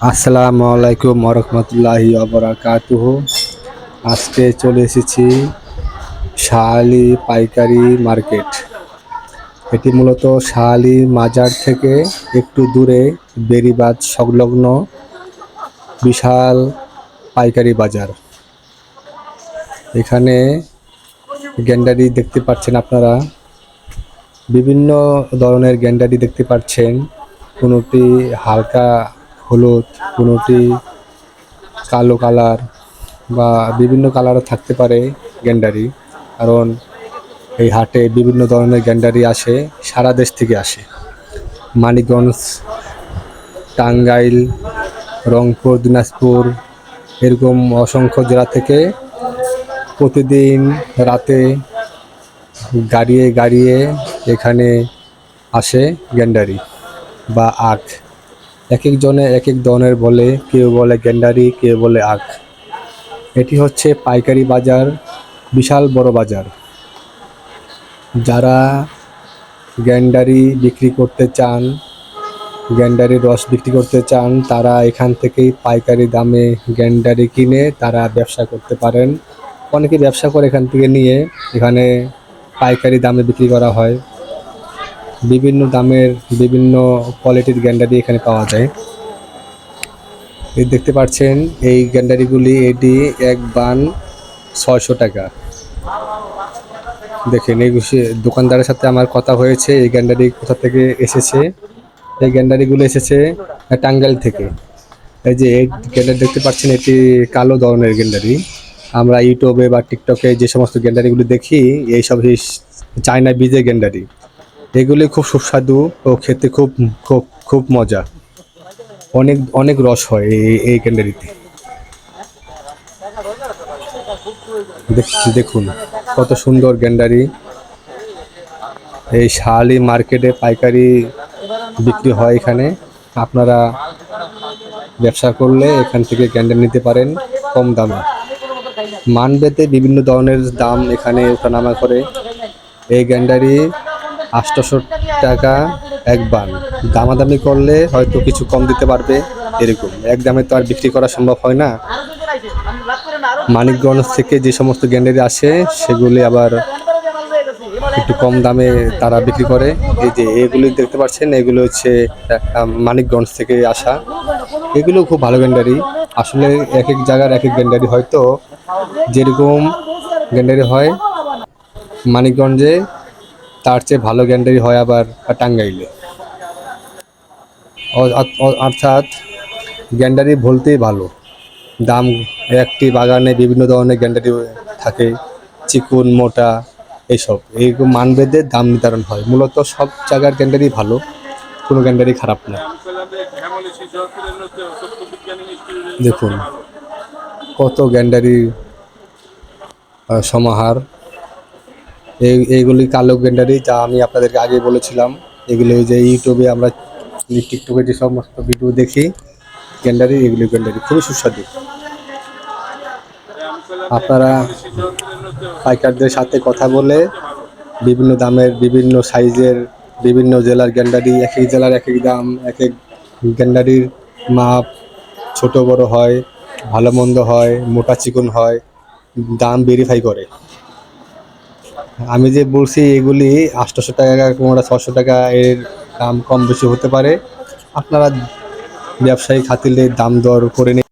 আসসালামু আলাইকুম রহমতুল্লাহি অবরাকাতুহ আজকে চলে এসেছি শাহালি পাইকারি মার্কেট। এটি মূলত শাহালি মাজার থেকে একটু দূরে বেরিবাদ সংলগ্ন বিশাল পাইকারি বাজার। এখানে গ্যান্ডারি দেখতে পাচ্ছেন আপনারা। বিভিন্ন ধরনের গ্যান্ডারি দেখতে পাচ্ছেন। কোনোটি হালকা হলুদ কোনোটি কালো কালার বা বিভিন্ন কালারও থাকতে পারে গ্যান্ডারি কারণ এই হাটে বিভিন্ন ধরনের গ্যান্ডারি আসে, সারা দেশ থেকে আসে। মানিকগঞ্জ, টাঙ্গাইল, রংপুর, দিনাজপুর, এরকম অসংখ্য জেলা থেকে প্রতিদিন রাতে গাড়িয়ে গাড়িয়ে এখানে আসে গ্যান্ডারি বা আখ। এক একজনে এক এক ধরনের বলে, কেউ বলে গ্যান্ডারি কেউ বলে আখ। এটি হচ্ছে পাইকারি বাজার, বিশাল বড় বাজার। যারা গ্যান্ডারি বিক্রি করতে চান গ্যান্ডারি রস বিক্রি করতে চান, তারা এখান থেকেই পাইকারি দামে গ্যান্ডারি কিনে তারা ব্যবসা করতে পারেন। অনেকে ব্যবসা করে এখান থেকে নিয়ে এখানে পাইকারি দামে বিক্রি করা হয়। বিভিন্ন দামের, বিভিন্ন কোয়ালিটির গ্যান্ডারি এখানে পাওয়া যায়। এই দেখতে পাচ্ছেন, এই গ্যান্ডারিগুলি এটি এক বান ছয়শো টাকা। দেখেন, এই দোকানদারের সাথে আমার কথা হয়েছে, এই গ্যান্ডারি কোথা থেকে এসেছে? এই গ্যান্ডারিগুলো এসেছে টাঙ্গাইল থেকে। এই যে এই গ্যান্ডারি দেখতে পাচ্ছেন, এটি কালো ধরনের গ্যান্ডারি। আমরা ইউটিউবে বা টিকটকে যে সমস্ত গ্যান্ডারিগুলো দেখি, এই সব চায়না বীজের গ্যান্ডারি। এগুলি খুব সুস্বাদু ও খেতে খুব খুব খুব মজা। অনেক অনেক রস হয় এই এই ক্যান্ডারিতে দেখ- দেখুন কত সুন্দর গ্যান্ডারি এই শাহালি মার্কেটে পাইকারি বিক্রি হয় এখানে। আপনারা ব্যবসা করলে এখান থেকে গ্যান্ডার নিতে পারেন কম দামে। মানবেতে বিভিন্ন ধরনের দাম এখানে ওঠানামা করে। এই গ্যান্ডারি আটশোশো টাকা এক বান। দামাদামি করলে হয়তো কিছু কম দিতে পারবে, এরকম। এক দামে তো আর বিক্রি করা সম্ভব হয় না। মানিকগঞ্জ থেকে যে সমস্ত গ্যান্ডারি আসে, সেগুলি আবার একটু কম দামে তারা বিক্রি করে। এই যে এগুলি দেখতে পাচ্ছেন, এগুলো হচ্ছে মানিকগঞ্জ থেকে আসা। এগুলো খুব ভালো গ্যান্ডারি আসলে এক এক জায়গার এক এক গ্যান্ডারি হয়তো যেরকম গ্যান্ডারি হয়, মানিকগঞ্জে তার চেয়ে ভালো গ্যান্ডারি হয় আবার টাঙ্গাইলে। অর্থাৎ গ্যান্ডারি বলতেই ভালো। দাম একটি বাগানে বিভিন্ন ধরনের গ্যান্ডারি থাকে, চিকুন, মোটা, এইসব। এই মানবেদের দাম নির্ধারণ হয়। মূলত সব জায়গার গ্যান্ডারি ভালো, কোনো গ্যান্ডারি খারাপ না। দেখুন, কত গ্যান্ডারি সমাহার। এইগুলি কালো গ্যান্ডারি যা আমি আপনাদেরকে আগে বলেছিলাম। এগুলো যে ইউটিউবে আমরা টিকটকে যে সমস্ত ভিডিও দেখি গ্যান্ডারি এগুলি গ্যান্ডারি খুবই সুস্বাদু। আপনারা পাইকারদের সাথে কথা বলে বিভিন্ন দামের, বিভিন্ন সাইজের, বিভিন্ন জেলার গ্যান্ডারি এক এক জেলার এক এক দাম এক এক গ্যান্ডারির মাপ, ছোট বড় হয়, ভালো মন্দ হয়, মোটা চিকন হয়, দাম ভেরিফাই করে। আমি যে বলছি এগুলি আটশোশো টাকা কোনোটা ছশো টাকা এর দাম কম বেশি হতে পারে। আপনারা ব্যবসায়ী খাতিলে দাম দর করে নিন